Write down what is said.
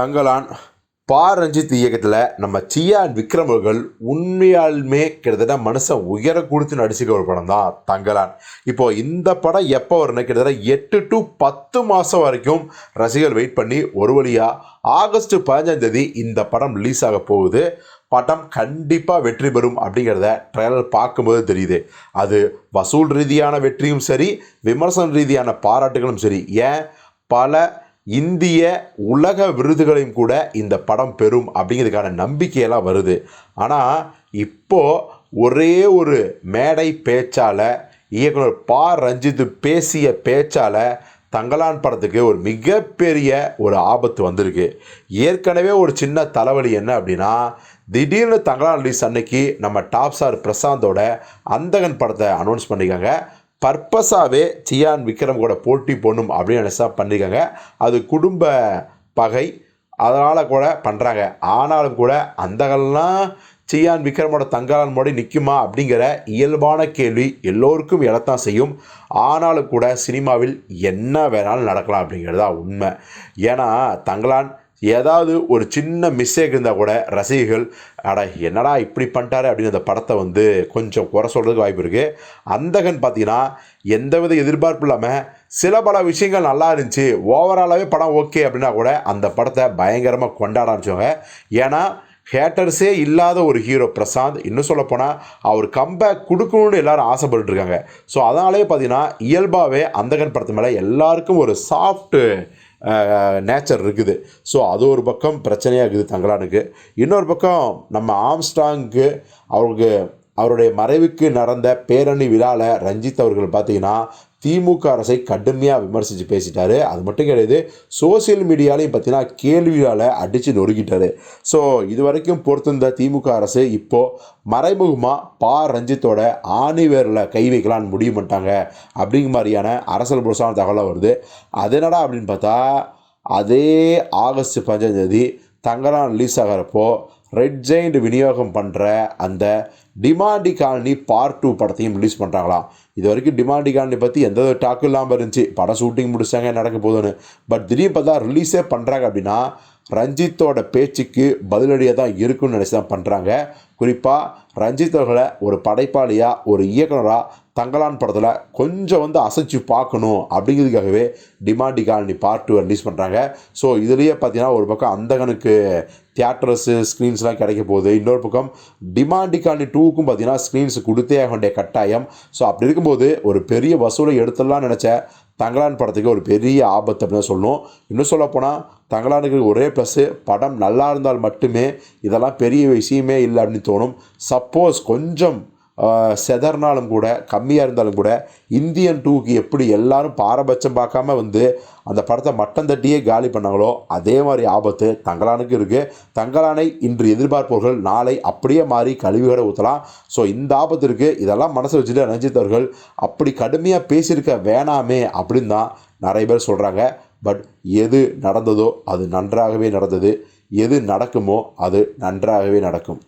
தங்கலான் பா ரஞ்சித் இயக்கத்தில் நம்ம சியான் விக்ரம் அவர்கள் உண்மையாலுமே கிட்டத்தட்ட மனுஷன் உயர கொடுத்து நடிச்சுக்க ஒரு படம் தான் தங்கலான் இப்போது இந்த படம் எப்போ வரும்னு கிட்டத்தட்ட எட்டு டு பத்து மாதம் வரைக்கும் ரசிகர்கள் வெயிட் பண்ணி ஒரு வழியாக ஆகஸ்ட் பதினஞ்சாம் தேதி இந்த படம் ரிலீஸ் ஆக போகுது. படம் கண்டிப்பாக வெற்றி பெறும் அப்படிங்கிறத ட்ரெய்லர் பார்க்கும்போது தெரியுது. அது வசூல் ரீதியான வெற்றியும் சரி விமர்சன ரீதியான பாராட்டுகளும் சரி. ஏன்? பல இந்திய உலக விருதுகளையும் கூட இந்த படம் பெறும் அப்படிங்கிறதுக்கான நம்பிக்கையெல்லாம் வருது. ஆனால் இப்போது ஒரே ஒரு மேடை பேச்சால் இயக்குனர் பா. ரஞ்சித் பேசிய பேச்சால் தங்கலான் படத்துக்கு ஒரு மிகப்பெரிய ஒரு ஆபத்து வந்திருக்கு. ஏற்கனவே ஒரு சின்ன தலைவலி என்ன அப்படின்னா திடீர்னு தங்கலான் ரிலீஸ் அன்னைக்கு நம்ம டாப் ஸ்டார் பிரசாந்தோட அந்தகன் படத்தை அனௌன்ஸ் பண்ணியிருக்காங்க. பர்பஸாகவே சியான் விக்ரம் கூட போட்டி போடணும் அப்படின்னு நினச்சா பண்ணியிருக்காங்க அது குடும்ப பகை. அதனால் கூட பண்ணுறாங்க ஆனாலும் கூட அந்தகன்லாம் சியான் விக்ரமோட தங்காளன் மோடி நிற்குமா அப்படிங்கிற இயல்பான கேள்வி எல்லோருக்கும் எழத்தான் செய்யும். ஆனாலும் கூட சினிமாவில் என்ன வேணாலும் நடக்கலாம் அப்படிங்கிறது தான் உண்மை. ஏன்னா தங்கலான் ஏதாவது ஒரு சின்ன மிஸ்டேக் இருந்தால் கூட ரசிகர்கள் அட என்னடா இப்படி பண்ணிட்டாரு? அப்படின்னு அந்த படத்தை வந்து கொஞ்சம் குறை சொல்கிறதுக்கு வாய்ப்பு இருக்குது அந்தகன் பார்த்தீங்கன்னா எந்தவித எதிர்பார்ப்பு இல்லாமல் சில பல விஷயங்கள் நல்லா இருந்துச்சு. ஓவராலாகவே படம் ஓகே அப்படின்னா கூட அந்த படத்தை பயங்கரமாக கொண்டாட ஆரம்பிச்சவங்க. ஏன்னா ஹேட்டர்ஸே இல்லாத ஒரு ஹீரோ பிரசாந்த் இன்னும் சொல்லப்போனால் அவர் கம்பேக் கொடுக்கணும்னு எல்லாரும் ஆசைப்பட்டுட்டு இருக்காங்க. ஸோ அதனாலே பார்த்தீங்கன்னா இயல்பாகவே அந்தகன் படத்து மேலே எல்லாருக்கும் ஒரு சாஃப்ட்டு நேச்சர் இருக்குது. ஸோ அது ஒரு பக்கம் பிரச்சனையாக இருக்குது தங்கலானுக்கு இன்னொரு பக்கம் நம்ம ஆம்ஸ்டாங்க்கு அவருக்கு அவருடைய மறைவுக்கு நடந்த பேரணி விழாவில் ரஞ்சித் அவர்கள் பார்த்தீங்கன்னா திமுக அரசை கடுமையாக விமர்சித்து பேசிட்டாரு. அது மட்டும் கிடையாது சோசியல் மீடியாலையும் பார்த்தீங்கன்னா கேள்வியால் அடித்து நொறுக்கிட்டாரு. ஸோ இது வரைக்கும் பொறுத்திருந்த திமுக அரசு இப்போது மறைமுகமாக பா. ரஞ்சித்தோட ஆணிவேரில் கை வைக்கலான்னு முடிவு பண்ணிட்டாங்க. அப்படிங்கிற மாதிரியான அரசல் புரசான தகவலாக வருது. அது என்னடா அப்படின்னு பார்த்தா அதே ஆகஸ்ட் பதினஞ்சாம் தேதி தங்கலாம் ரிலீஸ் ஆகிறப்போ ரெட் ஜெயிண்ட் விநியோகம் பண்ணுற அந்த டிமாண்டி காலனி பார்ட் டூ படத்தையும் ரிலீஸ் பண்ணுறாங்களாம் இது வரைக்கும் டிமாண்டி காலனி பற்றி எந்த ஒரு டாக்கும் இல்லாமல் இருந்துச்சு. படம் ஷூட்டிங் முடிச்சாங்க நடக்க போதுன்னு பட் திடீர்னு பார்த்தா ரிலீஸே பண்ணுறாங்க அப்படின்னா ரஞ்சித்தோட பேச்சுக்கு பதிலடியாக தான் இருக்குன்னு நினச்சி தான் பண்ணுறாங்க குறிப்பாக ரஞ்சித் அவர்களை ஒரு படைப்பாளியாக ஒரு இயக்குனராக தங்கலான் படத்தில் கொஞ்சம் வந்து அசைச்சு பார்க்கணும் அப்படிங்கிறதுக்காகவே Demonte Colony part two release பண்ணுறாங்க ஸோ இதுலேயே பார்த்தீங்கன்னா ஒரு பக்கம் அந்தகனுக்கு தியேட்டர்ஸு ஸ்க்ரீன்ஸ்லாம் கிடைக்க போகுது. இன்னொரு பக்கம் டிமாண்டி காலனி டூக்கும் பார்த்தீங்கன்னா ஸ்க்ரீன்ஸ் கொடுத்தே ஆக வேண்டிய கட்டாயம். ஸோ அப்படி இருக்கும்போது ஒரு பெரிய வசூலை எடுத்துடலாம் நினச்ச தங்கலான் படத்துக்கு ஒரு பெரிய ஆபத்து அப்படின்னு சொல்லணும். இன்னும் சொல்லப்போனால் தங்கலானுக்கு ஒரே ப்ளஸ்ஸு படம் நல்லா இருந்தால் மட்டுமே இதெல்லாம் பெரிய விஷயமே இல்லை அப்படின்னு தோணும். சப்போஸ் கொஞ்சம் செதறினாலும் கூட கம்மியாக இருந்தாலும் கூட இந்தியன் டூக்கு எப்படி எல்லாரும் பாரபட்சம் பார்க்காம வந்து அந்த படத்தை மட்டம் தட்டியே காலி பண்ணாங்களோ அதே மாதிரி ஆபத்து தங்கலானுக்கு இருக்குது தங்கலானை இன்று எதிர்பார்ப்பவர்கள் நாளை அப்படியே மாறி கழிவுகளை ஊற்றலாம் ஸோ இந்த ஆபத்து இருக்குது இதெல்லாம் மனசில் வச்சுட்டு ரஞ்சித் அவர்கள் அப்படி கடுமையாக பேசியிருக்க வேணாமே அப்படின்னு தான் நிறைய பேர் சொல்கிறாங்க பட் எது நடந்ததோ அது நன்றாகவே நடந்தது. எது நடக்குமோ அது நன்றாகவே நடக்கும்.